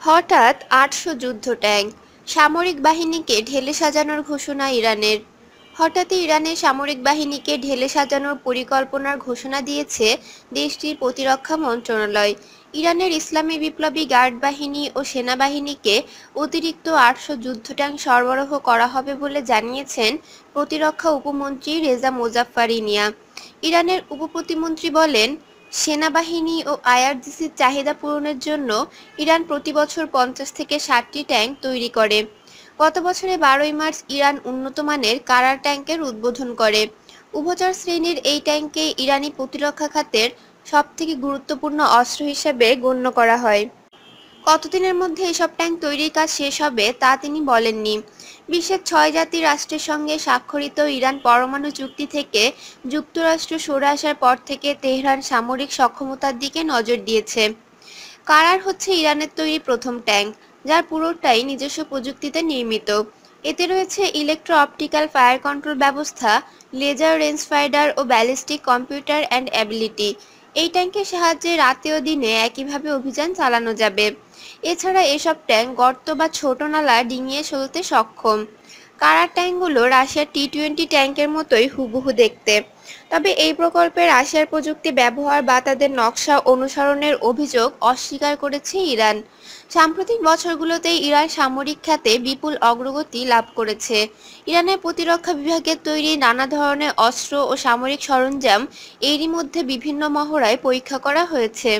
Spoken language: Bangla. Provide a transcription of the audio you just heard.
হঠাৎ আটশো যুদ্ধ ট্যাঙ্ক, সামরিক বাহিনীকে ঢেলে সাজানোর ঘোষণা ইরানের। হঠাৎই ইরানের সামরিক বাহিনীকে ঢেলে সাজানোর পরিকল্পনার ঘোষণা দিয়েছে দেশটির প্রতিরক্ষা মন্ত্রণালয়। ইরানের ইসলামী বিপ্লবী গার্ড বাহিনী ও সেনাবাহিনীকে অতিরিক্ত আটশো যুদ্ধ ট্যাঙ্ক সরবরাহ করা হবে বলে জানিয়েছেন প্রতিরক্ষা উপমন্ত্রী রেজা মোজাফফারিনিয়া ইরানের উপপ্রতিমন্ত্রী বলেন সেনাবাহিনী ও আইআরজিসির চাহিদা পূরণের জন্য ইরান প্রতি বছর পঞ্চাশ থেকে ষাটটি ট্যাঙ্ক তৈরি করে। গত বছরে বারোই মার্চ ইরান উন্নতমানের কারার ট্যাঙ্কের উদ্বোধন করে। উভচর শ্রেণির এই ট্যাঙ্কে ইরানি প্রতিরক্ষা খাতের সবথেকে গুরুত্বপূর্ণ অস্ত্র হিসেবে গণ্য করা হয়। কতদিনের মধ্যে এসব ট্যাঙ্ক তৈরির কাজ শেষ হবে তা তিনি বলেননি। বিশ্বের ছয় জাতি রাষ্ট্রের সঙ্গে স্বাক্ষরিত ইরান পরমাণু চুক্তি থেকে যুক্তরাষ্ট্র সরে আসার পর থেকে তেহরান সামরিক সক্ষমতার দিকে নজর দিয়েছে। কারার হচ্ছে ইরানের তৈরি প্রথম ট্যাঙ্ক, যার পুরোটাই নিজস্ব প্রযুক্তিতে নির্মিত। এতে রয়েছে ইলেকট্রো অপটিক্যাল ফায়ার কন্ট্রোল ব্যবস্থা লেজার রেঞ্জ ফাইডার ও ব্যালিস্টিক কম্পিউটার অ্যান্ড অ্যাবিলিটি এই ট্যাঙ্কের সাহায্যে রাতে ও দিনে একইভাবে অভিযান চালানো যাবে। এছাড়া এসব ট্যাঙ্ক গর্ত বা ছোট নালা ডিঙিয়ে চলতে সক্ষম। কারার ট্যাঙ্কগুলো রাশিয়ার টি টোয়েন্টি ট্যাঙ্কের মতোই হুবহু দেখতে। তবে এই প্রকল্পে রাশিয়ার প্রযুক্তি ব্যবহার বা তাদের নকশা অনুসরণের অভিযোগ অস্বীকার করেছে ইরান। সাম্প্রতিক বছরগুলোতে ইরান সামরিক খাতে বিপুল অগ্রগতি লাভ করেছে। ইরানের প্রতিরক্ষা বিভাগের তৈরি নানা ধরনের অস্ত্র ও সামরিক সরঞ্জাম এরই মধ্যে বিভিন্ন মহড়ায় পরীক্ষা করা হয়েছে।